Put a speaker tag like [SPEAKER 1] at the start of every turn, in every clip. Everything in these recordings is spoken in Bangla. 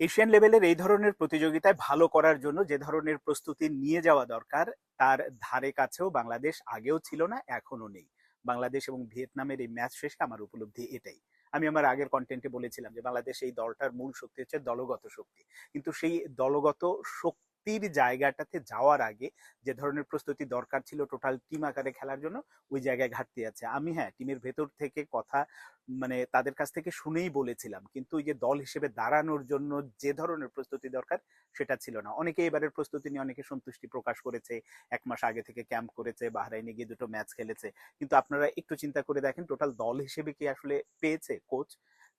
[SPEAKER 1] এশিয়ান লেভেলের এই ধরনের প্রতিযোগিতায় ভালো করার জন্য যে ধরনের প্রস্তুতি নিয়ে যাওয়া দরকার, তার ধারে কাছেও বাংলাদেশ আগেও ছিল না এখনও নেই। বাংলাদেশ এবং ভিয়েতনামের এই ম্যাচ শেষে আমার উপলব্ধি এটাই। আমি আমার আগের কন্টেন্টে বলেছিলাম যে বাংলাদেশ এই দলটার মূল শক্তি হচ্ছে দলগত শক্তি। কিন্তু সেই দলগত শক্তির জায়গাটাতে যাওয়ার আগে যে ধরনের প্রস্তুতি দরকার ছিল টোটাল টিম আকারে খেলার জন্য, ওই জায়গায় ঘাটতি আছে। আমি হ্যাঁ টিমের ভেতর থেকে কথা মানে তাদের কাছ থেকে শুনেই বলেছিলাম। কিন্তু ওই যে দল হিসেবে দাঁড়ানোর জন্য যে ধরনের প্রস্তুতি দরকার, সেটা ছিল না। অনেকে এবারের প্রস্তুতি নিয়ে অনেকে সন্তুষ্টি প্রকাশ করেছে, এক মাস আগে থেকে ক্যাম্প করেছে, বাহরাইনে গিয়ে দুটো ম্যাচ খেলেছে। কিন্তু আপনারা একটু চিন্তা করে দেখেন টোটাল দল হিসেবে কি আসলে পেয়েছে কোচ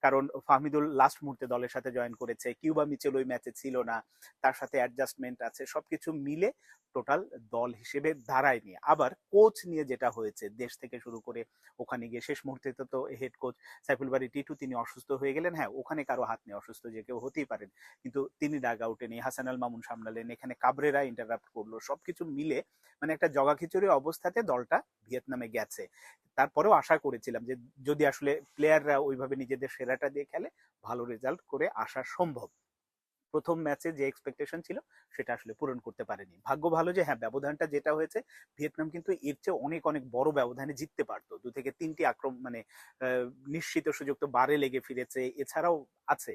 [SPEAKER 1] কারণ ফাহমিদুল লাস্ট মুহূর্তে দলের সাথে জয়েন করেছে, কিউবা মিচেল ওই ম্যাচে ছিল না, তার সাথে অ্যাডজাস্টমেন্ট আছে, সবকিছু মিলে টোটাল দল হিসেবে দাঁড়ায়নি। আবার কোচ নিয়ে যেটা হয়েছে, দেশ থেকে শুরু করে ওখানে গিয়ে শেষ মুহূর্তে তো হেড কোচ সাইফুল বাড়ি টিটু, তিনি অসুস্থ হয়ে গেলেন। হ্যাঁ ওখানে কারও হাত নেই, অসুস্থ যে কেউ হতেই পারেন। কিন্তু তিনি ডাগ আউটে নেই, হাসান আল মামুন সামলালেন, এখানে কাবরেরা ইন্টারাপ্ট করল, সবকিছু মিলে মানে একটা জগাখিচুড়ি অবস্থাতে দলটা ভিয়েতনামে গেছে। তারপরেও আশা করেছিলাম যে যদি আসলে প্লেয়াররা ওইভাবে নিজেদের সেরাটা দিয়ে খেলে, ভালো রেজাল্ট করে আসা সম্ভব। প্রথম ম্যাচে যে এক্সপেকটেশন ছিল, সেটা আসলে পূরণ করতে পারেনি। ভাগ্য ভালো যে হ্যাঁ ব্যবধানটা যেটা হয়েছে, ভিয়েতনাম কিন্তু এর চেয়ে অনেক অনেক বড় ব্যবধানে জিততে পারতো। দু থেকে তিনটি আক্রমণ মানে নিশ্চিত সুযোগ তো বারে লেগে ফিরেছে, এছাড়াও আছে।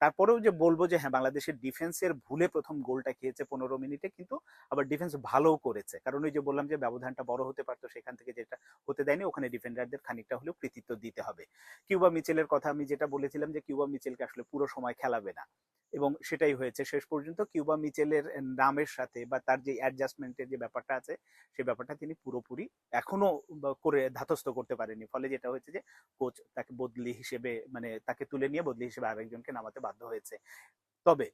[SPEAKER 1] তারপরেও যে বলব যে হ্যাঁ বাংলাদেশের ডিফেন্সের ভুলে প্রথম গোলটা খেয়েছে পনেরো মিনিটে, কিন্তু আবার ডিফেন্স ভালোও করেছে। কারণ ওই যে বললাম যে, ব্যবধানটা বড় হতে পারতো, সেখান থেকে যেটা হতে দেয়নি, ওখানে ডিফেন্ডারদের খানিকটা হলেও কৃতিত্ব দিতে হবে। কিউবা মিচেলের কথা আমি যেটা বলেছিলাম যে, কিউবা মিচেলকে আসলে পুরো সময় খেলাবে না। এবং সেটাই হয়েছে। শেষ পর্যন্ত কিউবা মিচেলের নামের সাথে বা তার যে অ্যাডজাস্টমেন্টের যে ব্যাপারটা আছে সেই ব্যাপারটা তিনি পুরোপুরি এখনও করে ধাতস্থ করতে পারেনি ফলে যেটা হয়েছে যে কোচ তাকে বদলি হিসেবে মানে তাকে তুলে নিয়ে বদলি হিসেবে আরেকজনকে নামাতে বাধ্য হয়েছে। তবে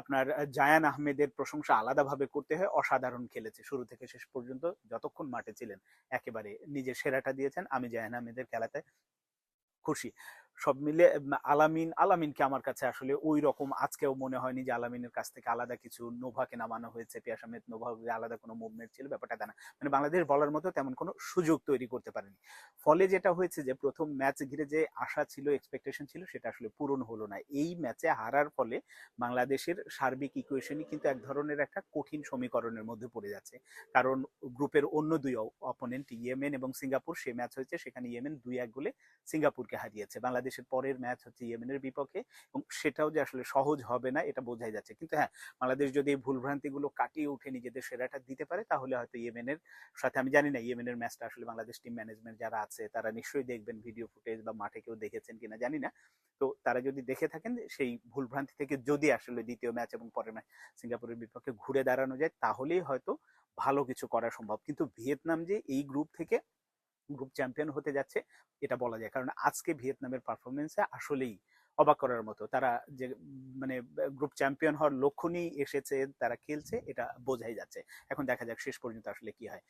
[SPEAKER 1] আপনার জায়ান আহমেদের প্রশংসা আলাদাভাবে করতে হয়, অসাধারণ খেলেছে। শুরু থেকে শেষ পর্যন্ত যতক্ষণ মাঠে ছিলেন, একেবারে নিজের সেরাটা দিয়েছেন। আমি জায়ান আহমেদের খেলাতে খুশি। সব মিলে আলামিন, আলামিনকে আমার কাছে আসলে ওই রকম আজকেও মনে হয়নি যে আলামিনের কাছ থেকে আলাদা কিছু নোভাকে নামানো হয়েছে পিয়াস আহমেদ নোভা আলাদা কোনো মুভমেন্ট ছিল, ব্যাপারটা তা না মানে বাংলাদেশ বলার মতো তেমন কোনো সুযোগ তৈরি করতে পারেনি। ফলে যেটা হয়েছে যে প্রথম ম্যাচ ঘিরে যে আশা ছিল এক্সপেকটেশন ছিল, সেটা আসলে পূরণ হলো না। এই ম্যাচে হারার ফলে বাংলাদেশের সার্বিক ইকুয়েশনই কিন্তু এক ধরনের একটা কঠিন সমীকরণের মধ্যে পড়ে যাচ্ছে। কারণ গ্রুপের অন্য দুই অপোনেন্ট ইয়েমেন এবং সিঙ্গাপুর, সে ম্যাচ হয়েছে, সেখানে ইয়েমেন দুই এক গোলে সিঙ্গাপুরকে হারিয়েছে। বাংলাদেশের পরের ম্যাচ হচ্ছে ইয়েমেনের বিপক্ষে এবং সেটাও যে আসলে সহজ হবে না, এটা বোঝাই যাচ্ছে। কিন্তু হ্যাঁ বাংলাদেশ যদি এই ভুলভ্রান্তিগুলো কাটিয়ে উঠে নিজেদের সেরাটা দিতে পারে, তাহলে হয়তো ইয়েমেনের সাথে, আমি জানি না ইয়েমেনের ম্যাচটা আসলে বাংলাদেশ টিম ম্যানেজমেন্ট যারা আছে, তারা নিশ্চয়ই দেখবেন ভিডিও ফুটেজ বা মাঠে কেউ দেখেছেন কিনা, জানি না। তো তারা যদি দেখে থাকেন সেই ভুলভ্রান্তি থেকে যদি আসলে দ্বিতীয় ম্যাচ এবং পরের ম্যাচ সিঙ্গাপুরের বিপক্ষে ঘুরে দাঁড়ানো যায়, তাহলেই হয়তো ভালো কিছু করা সম্ভব। কিন্তু ভিয়েতনাম যে এই গ্রুপ থেকে গ্রুপ চ্যাম্পিয়ন হতে যাচ্ছে, এটা বলা যায়। কারণ আজকে ভিয়েতনামের পারফরমেন্সে আসলেই অবাক করার মতো। তারা যে মানে গ্রুপ চ্যাম্পিয়ন হওয়ার লক্ষ্য নিয়েই এসেছে, তারা খেলছে, এটা বোঝাই যাচ্ছে। এখন দেখা যাক শেষ পর্যন্ত আসলে কি হয়।